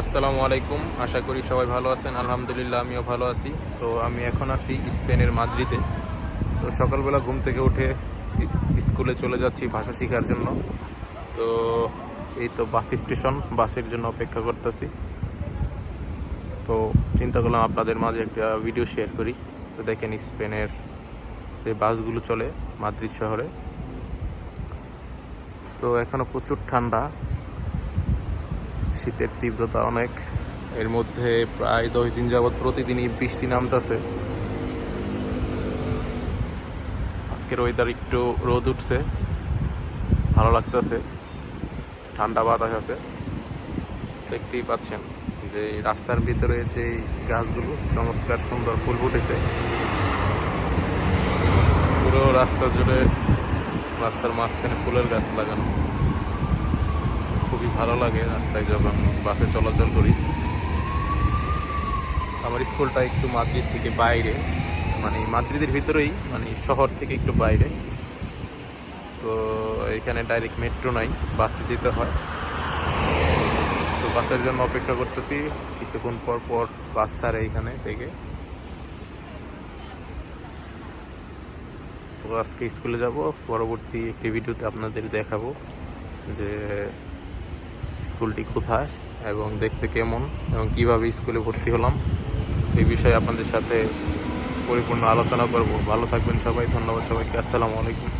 আসসালামু আলাইকুম। আশা করি সবাই ভালো আছেন। আলহামদুলিল্লাহ, আমিও ভালো আছি। তো আমি এখন আছি স্পেনের মাদ্রিদে। তো সকালবেলা ঘুম থেকে উঠে স্কুলে চলে যাচ্ছি ভাষা শেখার জন্য। তো এই তো বাস স্টেশন, বাসের জন্য অপেক্ষা করতেছি। তো চিন্তা করলাম আপনাদের মাঝে একটা ভিডিও শেয়ার করি। তো দেখেন স্পেনের যে বাসগুলো চলে মাদ্রিদ শহরে। তো এখনও প্রচুর ঠান্ডা। শীতের তীব্রতা অনেক। এর মধ্যে প্রায় দশ দিন যাবৎ প্রতিদিনই বৃষ্টি নামতেছে। আজকের ওয়েদার একটু রোদ উঠছে। ভালো লাগতেছে। ঠান্ডা বাতাস আছে। দেখতেই পাচ্ছেন যে রাস্তার ভিতরে যে গাছগুলো, চমৎকার সুন্দর ফুল ফুটেছে। পুরো রাস্তা জুড়ে রাস্তার মাঝখানে ফুলের গাছ লাগানো। ভালো লাগে রাস্তায় যখন বাসে চলাচল করি। আমার স্কুলটা একটু মাদ্রিদ থেকে বাইরে মানে মাদ্রিদের ভিতরেই মানে শহর থেকে একটু বাইরে। তো এখানে ডাইরেক্ট মেট্রো নাই, বাসে যেতে হয়। তো বাসের জন্য অপেক্ষা করতেছি, কিছুক্ষণ পর পর বাস ছাড়ে এখানে থেকে। তো আজকে স্কুলে যাব, পরবর্তী একটি ভিডিওতে আপনাদের দেখাবো যে স্কুলটি কোথায় এবং দেখতে কেমন এবং কীভাবে স্কুলে ভর্তি হলাম, এই বিষয়ে আপনাদের সাথে পরিপূর্ণ আলোচনা করব। ভালো থাকবেন সবাই, ধন্যবাদ সবাইকে। আসসালামু আলাইকুম।